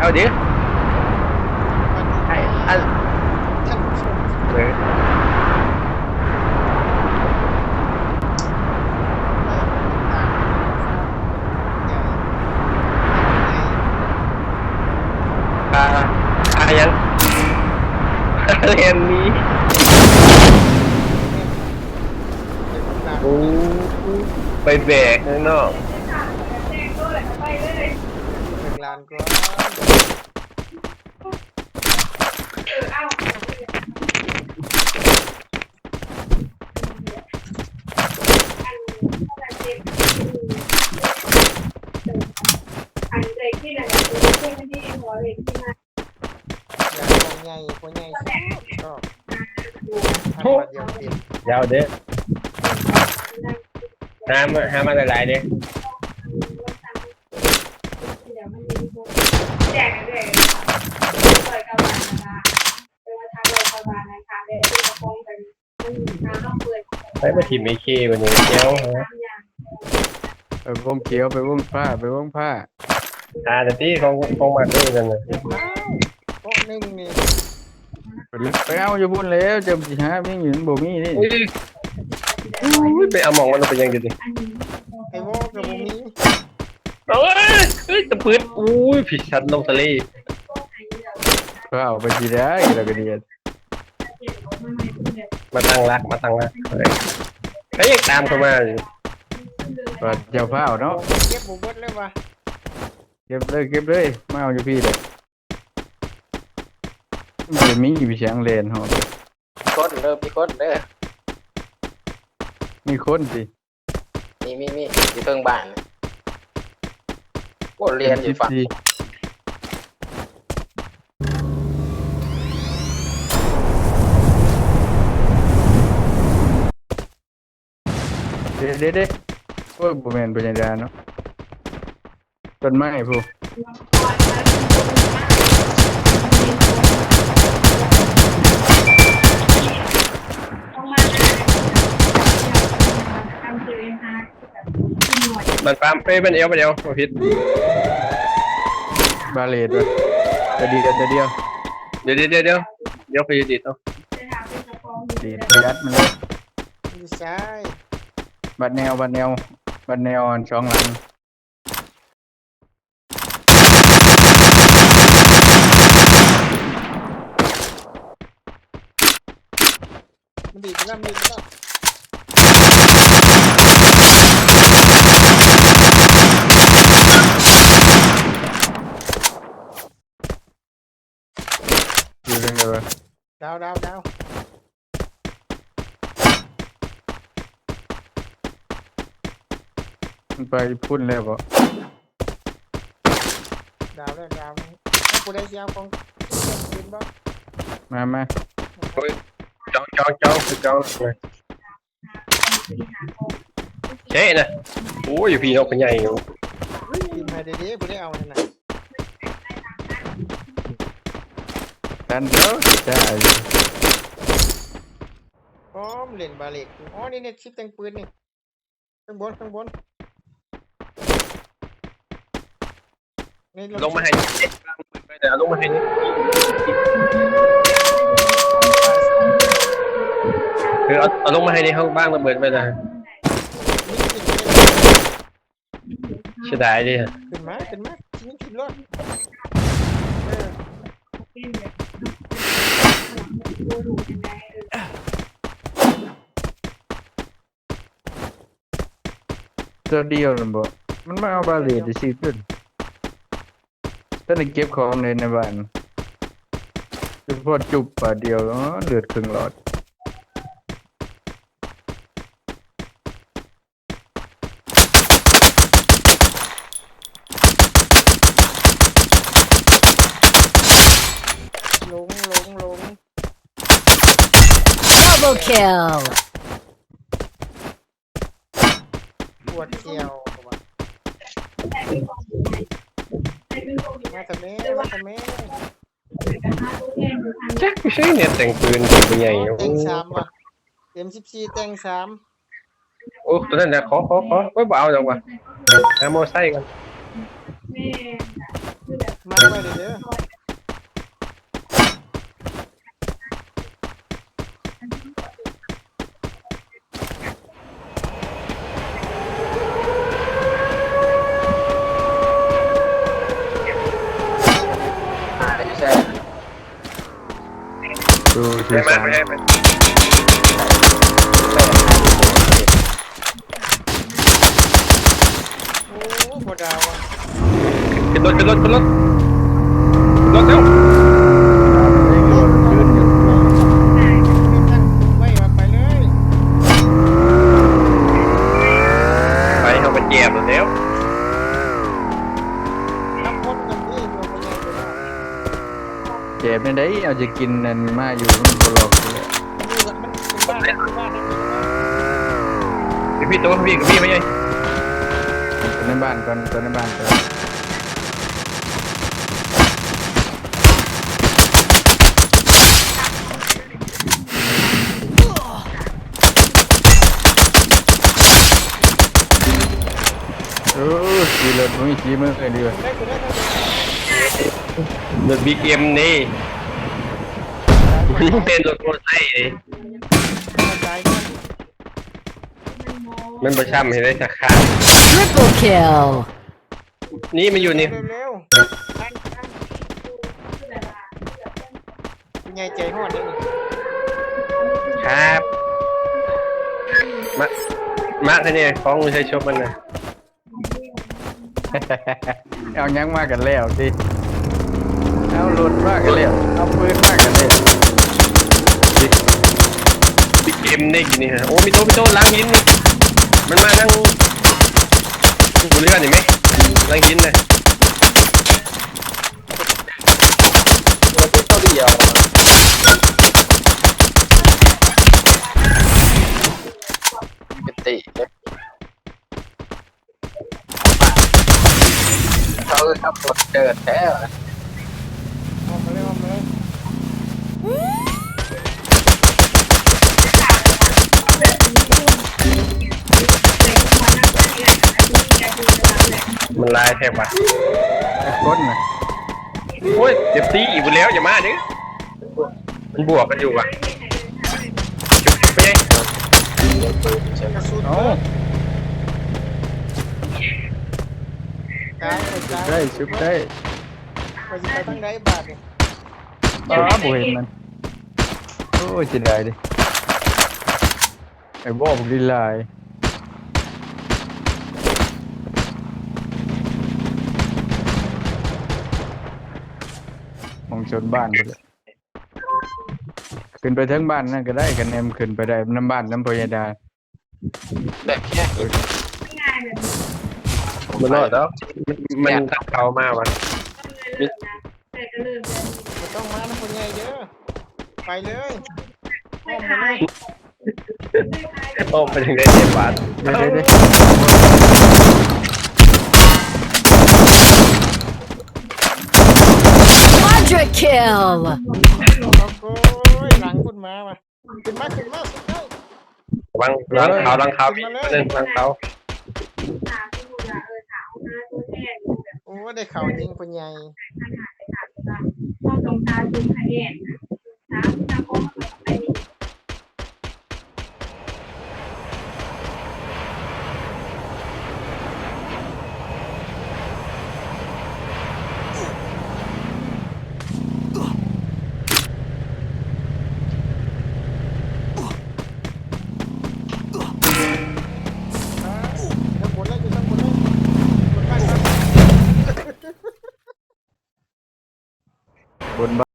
เอาดิมันไอ้อันท่านผู้ชมเลยใหญ่อ่าอ่ายัง เรียนนี้ใหญ่โอ้ไปแบกข้างนอกเป็นลานก็ อันเด็กที่ไหนคือเพื่อนที่หัว เด็กที่มาใหญ่คนใหญ่คนใหญ่ชอบทำมาเดียวเต็มยาวเด้อห้ามห้ามมาหลายๆเด้อเดี๋ยวมันมีแจกกันด้วยลอยกระบาลนะคะเป็นว่าทางลอยกระบาลนะคะเดี๋ยวจะฟ้องกันมันมีน้ำต้องเปิดไปมาทีมไอเควันนี้เจ้าฮะไปวงเขี้ยวไปวงผ้าไปวงผ้า อ่าแต่ที่ของของมันด้วยกันนะเจ็บแล้วโป๊ะหนึ่งนี่ไปเลยไปเอาอยู่บุญแล้วจะสิหาวิ่งอยู่บ่มีนี่อุ้ยอุ้ยไปเอาหมองมันไปยังอยู่ดิไอ้โว้กับบุมีเอ้ยเอ้ยตะปืดอุ้ยผิดชันลงทะเลก็เอาไปสิได้แล้วก็ดีมาตั้งรักมาตั้งรักเฮ้ยเขายังตามเข้ามาอยู่ว่าเจ้าผ้าเนาะเก็บบุบดเลยวะ เก็บเลยเก็บเลยมาเอาอยู่พี่เลยมันจะมีอยู่เสียงเลนเฮาคนเริ่มมีคนเด้อมีคนสิมีมีมีอยู่เทิงบ้านโอ้เรียนอยู่ฝั่งสิบสี่เด้เด้เด้โอ้ยบ่แม่นปัญญาเนาะ ต้นไม้ผู้ต้องมาทำเจอฮาแบบหน่วยมันปามเอ้ยมันเอวมันเอวมาผิดบาเลตว่ะจะดีจะเดียวเดี๋ยวเดี๋ยวเดี๋ยวเดี๋ยวเดี๋ยวไปยืดดิเอาจะทำเป็นกระป๋องดีดยัดมันเลยอยู่ซ้ายบัดแนวบัดแนวบัดแนวอันสองหลัง มันดีดไปแล้วมันดีดไปแล้วอยู่เรื่องเดียวกันดาวดาวดาวมันไปพุ่นแล้วบ่ดาวแล้วดาวถ้ากูได้ยาวของปืนบ้างมามาจ้อง จ้องจ้องคือจ้องเลยเจ๊นะโอ้ยพี่นกเป็นใหญ่อยู่ทีมไฮเดเดกูได้เอานั่นน่ะทันเด้อจ้าอยู่พร้อมเล่นบาเล็กอ๋อนี่เนี่ยชิปแต่งปืนนี่ข้างบนข้างบนนี่ลงมาให้เดี๋ยวลงมาให้นี่ คือเอาเอาลงมาให้ในห้องบ้างระเบิดไปนะเสียดายดิขึ้นมาขึ้นมาทิ้งขึ้นรถเออเจ้าเดียวนั่นบ่มันมาเอาบาเลตสิขึ้นถ้าได้เก็บของในในบ้านเฉพาะจุบบาทเดียวอ๋อเลือดครึ่งหลอด ลงลงลง Double kill. ปวดเขียวว่ะมาทำแม่มาทำแม่แจ็คไม่ใช่เนี่ยแต่งปืนเป็นใหญ่โอ้แต่งสามว่ะเอ็มสิบสี่แต่งสามโอ้ตัวนั้นนะขอขอขอไม่เอาจังวะหาโมไซค์กันมาไว้เด้อ เด้อดูสีไม่สัไม่ไม่ไม่โอ้โหดาวอะขึ้นรถขึ้นรถขึ้นรถขึ้นรถเร็ว ยืนอยู่ ตั้งไว้ว่าไปเลย ไปเอาไปแจมเร็ว ทำคนกันนี่อยู่บ่ใหญ่เลยนะ เจ็บไม่ได้เอาจะกินนั่นมาอยู่มันบลอกเลยมันอยู่นบ้านพี่ตัวพี่กับพี่ไม่ใช่ตัวในบ้านก่อนตัวในบ้านก่อนโอ้ขี่รถมึงขี่มือเลยดีกว่า รถบีเอ็มนี่เป็นรถมอเตอร์ไซค์นี่กระจายกันมันประช่ำเห็นได้สักครั้ Triple kill. นี่มันอยู่นี่เร็วๆคุณยายใจฮอดเลยนี่ครับมามาท่านี่ของมือใช้ชกมันนะ เอายังมากันแล้วสิ เอารถมากันแล้วเอาปืนมากันแล้วบีเอ็มนี่กินนี่ฮะโอ้มีโต๊ะมีโต๊ะล้างหินนี่มันมาทั้งดูเรื่องเห็นไหมล้างหินนะติเขาทำรถเดินแท้ออกมาเลยออกมาเลย มันลายแทบว่ะไอ้คนน่ะโอ้ยเจ็บตีอีกแล้วอย่ามาดิมันบวกกันอยู่ว่ะไปไงกระสุนเอากายกระจายได้ชุบได้ ไปสิไปทางใดบาดนี่ อ๋อบ่เห็นมัน โอ้ยจะได้ดิ ไอ้บ่บุกดีลายมองชนบ้านไปเลยขึ้นไปทั้งบ้านนั่นก็ได้กันแนมขึ้นไปได้น้ำบ้านน้ำพยาดามันรอดแล้วมันตัดเขามากว่ะแต่ก็เริ่มบ่ ต้องมานะคุณยายเด้อไปเลยไม่ขายโอ้ไปถึงได้เจ็บบาทเดี๋ยวเดี๋ยวเดี๋ยว Quadra kill. โอ้ยหลังคุณมาว่ะขึ้นมาขึ้นมาขึ้นมาวางวางเขาวางเขาพี่เรื่องวางเขาสาวที่คุณเออสาวนะตัวแทนแบบโอ้ได้เข่ายิงคุณยายขนาดไปถามว่า ต้องตรงตาดูขยนนนะนะตาโค้ง